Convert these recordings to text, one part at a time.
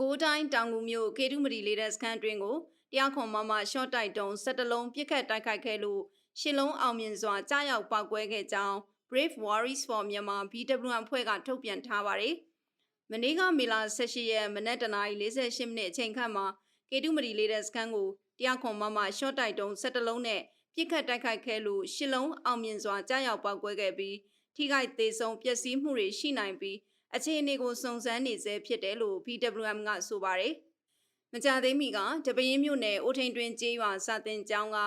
ကိုးတိုင်းတောင်ငူမြို့ကေတုမတီလေးတဲ့စခန်းတွင်ကိုတရားခွန်မမရှော့တိုက်တုံး17လုံးပြစ်ခတ်တိုက်ခိုက်ခဲ့လို့ရှစ်လုံးအောင်မြင်စွာကြားရောက်ပောက်ကွဲခဲ့ကြောင်း Brave Warriors for Myanmar BWM အဖွဲ့ကထုတ်ပြန်ထားပါတယ်။မနေ့ကမေလ18ရက်မနက်တနာရီ48မိနစ်အချိန်ခန့်မှာကေတုမတီလေးတဲ့စခန်းကိုတရားခွန်မမရှော့တိုက်တုံး17လုံးနဲ့ပြစ်ခတ်တိုက်ခိုက်ခဲ့လို့ရှစ်လုံးအောင်မြင်စွာကြားရောက်ပောက်ကွဲခဲ့ပြီးထိခိုက်သေးဆုံးပျက်စီးမှုတွေရှိနိုင်ပြီး အခြေအနေကိုစုံစမ်းနေဆဲဖြစ်တယ်လို့ BWM ကဆိုပါတယ်။မကြသေးမီကတပင်းမြို့နယ်အိုထိန်တွင်ကျေးရွာစာတင်ကျောင်းက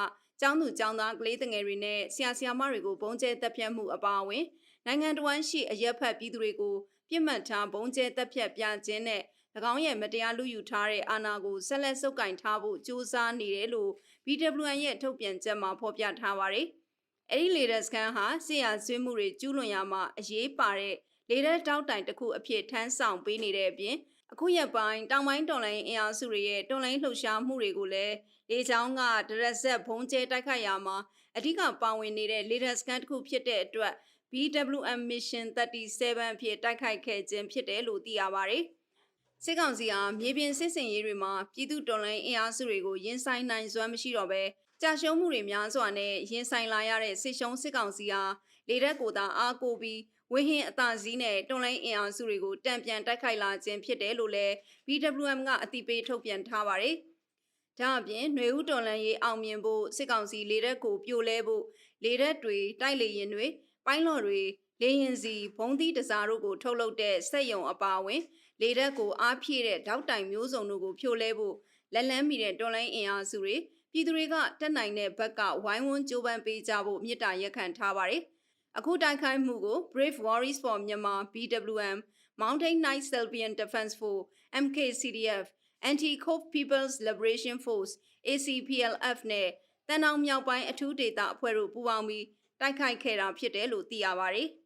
ကျောင်းသူကျောင်းသားကလေးငယ်တွေနဲ့ဆရာဆရာမတွေကိုဘုံကျဲတပ်ဖြတ်မှုအပါအဝင်နိုင်ငံတော်ဝန်ရှိအရက်ဖက်ပြည်သူတွေကိုပြစ်မှတ်ထားဘုံကျဲတပ်ဖြတ်ပြခြင်းနဲ့၎င်းရဲ့မတရားလူယူထားတဲ့အာဏာကိုဆက်လက်စုပ်ကင်ထားဖို့ကြိုးစားနေတယ်လို့ BWN ရဲ့ထုတ်ပြန်ချက်မှာဖော်ပြထားပါတယ်။အဲဒီလေဒက်စကန်ဟာဆီယာဆွေးမှုတွေကျူးလွန်ရမှာအရေးပါတဲ့ လေဒက်တောက်တိုင်တစ်ခုအဖြစ်ထမ်းဆောင်ပေးနေတဲ့အပြင်အခုရက်ပိုင်းတောင်ပိုင်းတော်လိုင်းအင်အားစုတွေရဲ့တော်လိုင်းလှုပ်ရှားမှုတွေကိုလည်းလေချောင်းကဒရက်ဆက်ဘုံကျဲတိုက်ခိုက်ရမှာအဓိကပါဝင်နေတဲ့လေဒက်စကန်တစ်ခုဖြစ်တဲ့အတွက် BWM Mission 37အဖြစ်တိုက်ခိုက်ခဲ့ခြင်းဖြစ်တယ်လို့သိရပါတယ်။စစ်ကောင်စီဟာမြေပြင်စစ်စင်ရေးတွေမှာပြည်သူတော်လှန်ရေးအင်အားစုတွေကိုရင်ဆိုင်နိုင်စွမ်းမရှိတော့ဘဲကြာရှုံးမှုတွေများစွာနဲ့ရင်ဆိုင်လာရတဲ့စစ်ရှုံးစစ်ကောင်စီဟာ လေတပ်ကိုသာအားကိုပြီးဝင်းဟင်းအသာစီးနဲ့တွန်လိုင်းအင်အားစုတွေကိုတံပြန်တိုက်ခိုက်လာခြင်းဖြစ်တယ်လို့လည်း BWM ကအတိပေးထုတ်ပြန်ထားပါတယ်။ဒါအပြင်ຫນွေဦးတော်လန်ရေးအောင်မြင်ဖို့စစ်ကောင်စီလေတပ်ကိုပြိုလဲဖို့လေတပ်တွေတိုက်လေရင်တွေပိုင်းလော်တွေလေရင်စီဘုံသီးတစားတို့ကိုထုတ်လုပ်တဲ့စက်ယုံအပါအဝင် လေတပ်ကိုအားဖြည့်တဲ့တောက်တိုင်မျိုးစုံတို့ကိုဖြိုလဲဖို့လက်လန်းမီတဲ့တော်လိုင်းအင်အားစုတွေပြည်သူတွေကတက်နိုင်တဲ့ဘက်ကဝိုင်းဝန်းကြိုးပမ်းပေးကြဖို့မြစ်တာရက်ခံထားပါတယ်။ အခုတိုက်ခိုက်မှုကို Brave Warriors for Myanmar BWM Mountain Knight Serbian Defense Force MKCDF Anti-Cove People's Liberation Force ACPLF နဲ့တန်အောင်မြောက်ပိုင်းအထူးဒေသအဖွဲ့တို့ပူးပေါင်းပြီးတိုက်ခိုက်ခဲ့တာဖြစ်တယ်လို့သိရပါတယ်။